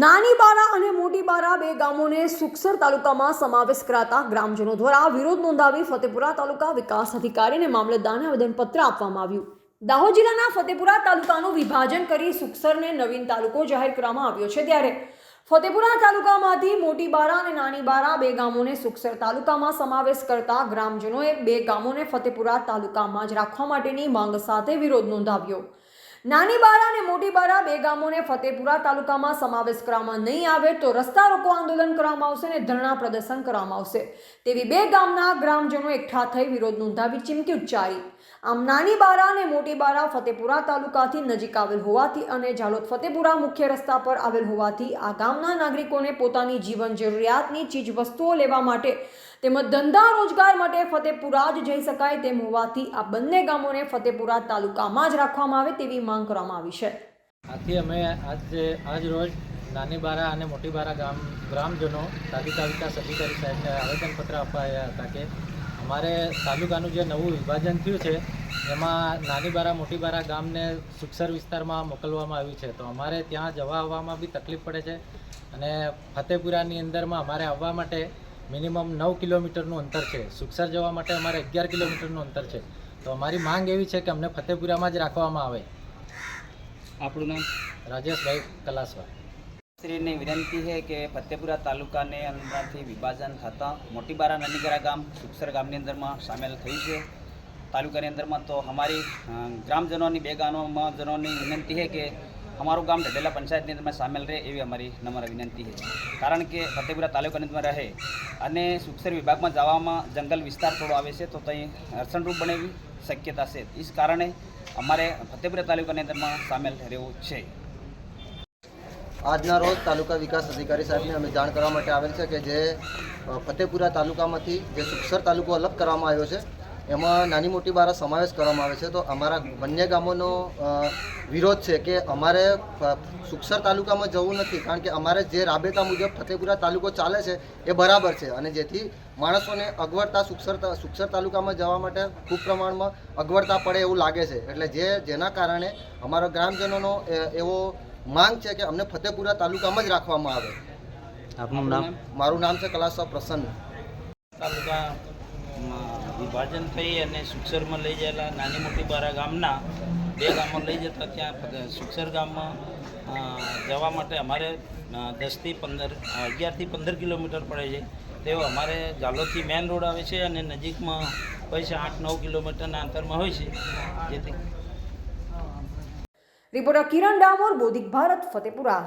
નાની બારા અને મોટી બારા બે ગામોને સુખસર તાલુકામાં સમાવેશ કરાતા ગ્રામજનો દ્વારા વિરોધ નોંધાવી ફતેપુરા તાલુકા વિકાસ અધિકારીને મામલતદારને આવેદનપત્ર આપવામાં આવ્યું. દાહોદ જિલ્લાના ફતેપુરા તાલુકાનું વિભાજન કરી સુખસરને નવીન તાલુકો જાહેર કરવામાં આવ્યો છે ત્યારે ફતેપુરા તાલુકામાંથી મોટી બારા અને નાની બારા બે ગામોને સુખસર તાલુકામાં સમાવેશ કરતા ગ્રામજનોએ બે ગામોને ફતેપુરા તાલુકામાં જ રાખવા માટેની માંગ સાથે વિરોધ નોંધાવ્યો. નાની બારા અને મોટી બારા બે ગામોને ફતેપુરા તાલુકામાં સમાવેશ કરવામાં નહીં આવે તો રસ્તા રોકો આંદોલન કરવામાં આવશે અને ધરણા પ્રદર્શન કરવામાં આવશે. તેવી બે ગામના ગ્રામજનો એકઠા થઈ વિરોધ નોંધાવી ચીમકી ઉચ્ચારી. આમ નાની બારા અને મોટી બારા ફતેપુરા તાલુકાથી નજીક આવેલ હોવાથી અને ઝાલોદ ફતેપુરા મુખ્ય રસ્તા પર આવેલ હોવાથી આ ગામના નાગરિકોને પોતાની જીવન જરૂરિયાતની ચીજ વસ્તુઓ લેવા માટે તેમજ ધંધા રોજગાર માટે ફતેપુરા જ જઈ શકાય તેમ હોવાથી આ બંને ગામોને ફતેપુરા તાલુકામાં જ રાખવામાં આવે તેવી માંગ કરવામાં આવી છે. આથી અમે આજે આજ રોજ નાની બારા અને મોટી બારા ગામ, ગ્રામજનો, તાલુકા વિકાસ અધિકારી સાહેબને આવેદનપત્ર આવ્યા હતા કે અમારે તાલુકાનું જે નવું વિભાજન થયું છે, એમાં નાની બારા મોટી બારા ગામને સુખસર વિસ્તારમાં મોકલવામાં આવ્યું છે. તો અમારે ત્યાં જવા આવવામાં બી તકલીફ પડે છે અને ફતેપુરાની અંદરમાં અમારે આવવા માટે મિનિમમ નવ કિલોમીટરનું અંતર છે. સુખસર જવા માટે અમારે અગિયાર કિલોમીટરનું અંતર છે. તો અમારી માંગ એવી છે કે અમને ફતેપુરામાં જ રાખવામાં આવે. આપણું નામ? રાજેશભાઈ કલાસવા. શ્રીની વિનંતી છે કે ફતેપુરા તાલુકાને અંદરથી વિભાજન થતાં મોટીબારા નનીગરા ગામ સુખસર ગામની અંદરમાં સામેલ થયું છે. તાલુકાની અંદરમાં તો અમારી ગ્રામજનોની બે ગામોમાં જનોની વિનંતી છે કે અમારું ગામ ઢડેલા પંચાયતની અંદરમાં સામેલ રહે એવી અમારી નમ્ર વિનંતી છે. કારણ કે ફતેપુરા તાલુકાની અંદર રહે અને સુખસર વિભાગમાં જવામાં જંગલ વિસ્તાર થોડો આવે છે, તો ત્યાં હરસણરૂપ બને એવી શક્યતા છે. એ કારણે અમારે ફતેપુરા તાલુકાની અંદરમાં સામેલ રહેવું છે. આજના રોજ તાલુકા વિકાસ અધિકારી સાહેબને અમે જાણ કરવા માટે આવેલ છે કે જે ફતેપુરા તાલુકામાંથી જે સુખસર તાલુકો અલગ કરવામાં આવ્યો છે એમાં નાની મોટી બારા સમાવેશ કરવામાં આવે છે. તો અમારા બંને ગામોનો વિરોધ છે કે અમારે સુક્ષર તાલુકામાં જવું નથી કારણ કે અમારે જે રાબેતા મુજબ ફતેપુરા તાલુકો ચાલે છે એ બરાબર છે. અને જેથી માણસોને અગવડતા સુક્ષર સુક્ષર તાલુકામાં જવા માટે ખૂબ પ્રમાણમાં અગવડતા પડે એવું લાગે છે. એટલે જે જેના કારણે અમારા ગ્રામજનોનો એ- એવો માંગ છે કે અમને ફતેપુરા તાલુકામાં જ રાખવામાં આવે. આપનું નામ? મારું નામ છે કલાસા પ્રસન્ન. તાલુકામાં વિભાજન થઈ અને સુક્ષરમાં લઈ ગયેલા નાની મોટી બારા ગામના બે ગામમાં લઈ જતા ત્યાં સુક્ષર ગામમાં જવા માટે અમારે દસથી પંદર અગિયારથી પંદર કિલોમીટર પડે છે. તેઓ અમારે ઝાલોદથી મેન રોડ આવે છે અને નજીકમાં હોય છે આઠ, નવ કિલોમીટરના અંતરમાં હોય છે. જેથી રિપોર્ટર કિરણ ડામોર, બોધિક ભારત, ફતેપુરા.